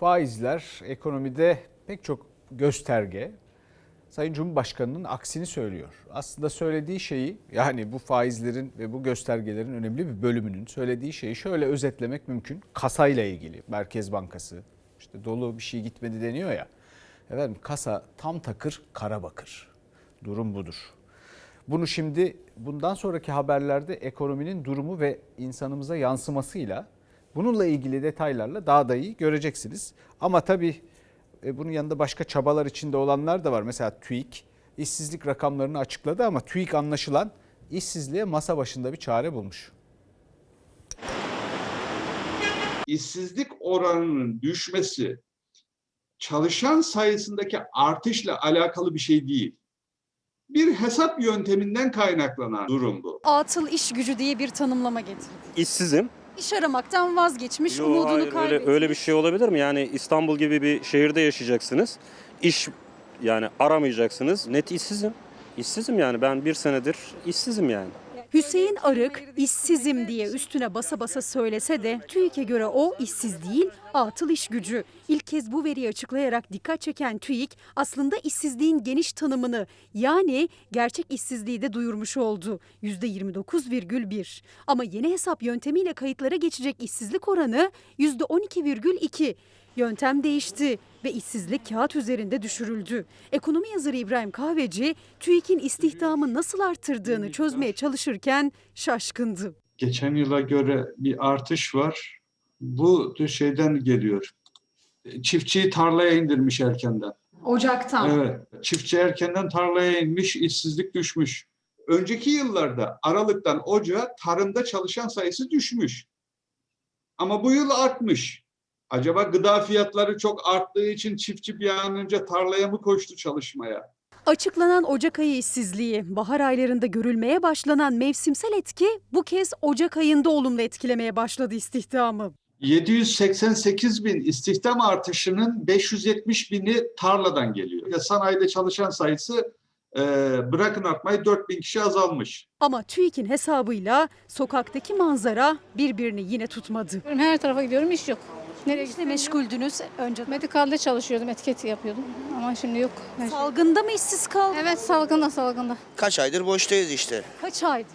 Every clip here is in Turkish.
Faizler ekonomide pek çok gösterge Sayın Cumhurbaşkanı'nın aksini söylüyor. Aslında söylediği şeyi yani bu faizlerin ve bu göstergelerin önemli bir bölümünün söylediği şeyi şöyle özetlemek mümkün. Kasayla ilgili Merkez Bankası işte dolu bir şey gitmedi deniyor ya. Efendim kasa tam takır kara bakır. Durum budur. Bunu şimdi bundan sonraki haberlerde ekonominin durumu ve insanımıza yansımasıyla bununla ilgili detaylarla daha da iyi göreceksiniz. Ama tabii e, bunun yanında başka çabalar içinde olanlar da var. Mesela TÜİK işsizlik rakamlarını açıkladı ama TÜİK anlaşılan işsizliğe masa başında bir çare bulmuş. işsizlik oranının düşmesi çalışan sayısındaki artışla alakalı bir şey değil. Bir hesap yönteminden kaynaklanan durum bu. atıl iş gücü diye bir tanımlama getirdi. İşsizim. İş aramaktan vazgeçmiş, Yo, umudunu hayır, öyle, kaybetmiş. öyle bir şey olabilir mi? Yani İstanbul gibi bir şehirde yaşayacaksınız. İş yani aramayacaksınız. Net işsizim. İşsizim yani ben bir senedir işsizim yani. Hüseyin Arık işsizim diye üstüne basa basa söylese de TÜİK'e göre o işsiz değil, atıl iş gücü. İlk kez bu veriyi açıklayarak dikkat çeken TÜİK aslında işsizliğin geniş tanımını yani gerçek işsizliği de duyurmuş oldu. %29,1 ama yeni hesap yöntemiyle kayıtlara geçecek işsizlik oranı %12,2. Yöntem değişti ve işsizlik kağıt üzerinde düşürüldü. Ekonomi yazarı İbrahim Kahveci, TÜİK'in istihdamı nasıl arttırdığını çözmeye çalışırken şaşkındı. Geçen yıla göre bir artış var. Bu şeyden geliyor. Çiftçiyi tarlaya indirmiş erkenden. Ocaktan. Evet. Çiftçi erkenden tarlaya inmiş, işsizlik düşmüş. Önceki yıllarda Aralık'tan Ocağa tarımda çalışan sayısı düşmüş. Ama bu yıl artmış. Acaba gıda fiyatları çok arttığı için çiftçi bir an önce tarlaya mı koştu çalışmaya? Açıklanan Ocak ayı işsizliği, bahar aylarında görülmeye başlanan mevsimsel etki bu kez Ocak ayında olumlu etkilemeye başladı istihdamı. 788 bin istihdam artışının 570 bini tarladan geliyor. Ya sanayide çalışan sayısı e, bırakın artmayı 4 bin kişi azalmış. Ama TÜİK'in hesabıyla sokaktaki manzara birbirini yine tutmadı. Her tarafa gidiyorum iş yok. Nereye İşle meşguldünüz önceden. Medikalde çalışıyordum, etiket yapıyordum ama şimdi yok. Salgında mı işsiz kaldın? Evet salgında salgında. Kaç aydır boştayız işte. Kaç aydır?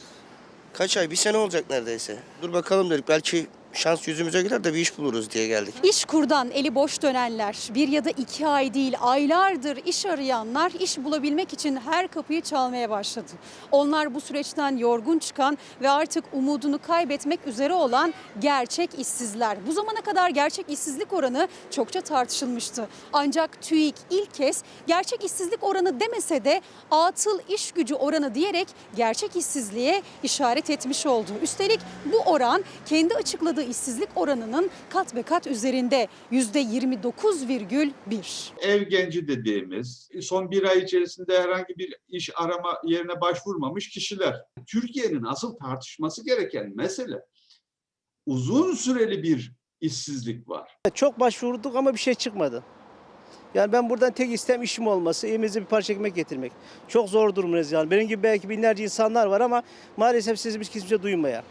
Kaç ay? Bir sene olacak neredeyse. Dur bakalım dedik. Belki şans yüzümüze gider de bir iş buluruz diye geldik. İşkur'dan eli boş dönenler, bir ya da iki ay değil aylardır iş arayanlar iş bulabilmek için her kapıyı çalmaya başladı. Onlar bu süreçten yorgun çıkan ve artık umudunu kaybetmek üzere olan gerçek işsizler. Bu zamana kadar gerçek işsizlik oranı çokça tartışılmıştı. Ancak TÜİK ilk kez gerçek işsizlik oranı demese de atıl iş gücü oranı diyerek gerçek işsizliğe işaret etmiş oldu. Üstelik bu oran kendi açıkladığı işsizlik oranının kat be kat üzerinde %29,1. Ev genci dediğimiz son bir ay içerisinde herhangi bir iş arama yerine başvurmamış kişiler. Türkiye'nin asıl tartışması gereken mesele uzun süreli bir işsizlik var. Çok başvurduk ama bir şey çıkmadı. Yani ben buradan tek istem işim olması, evimize bir parça ekmek getirmek. Çok zor durumdayız yani. Benim gibi belki binlerce insanlar var ama maalesef sesimiz kimse duymaya.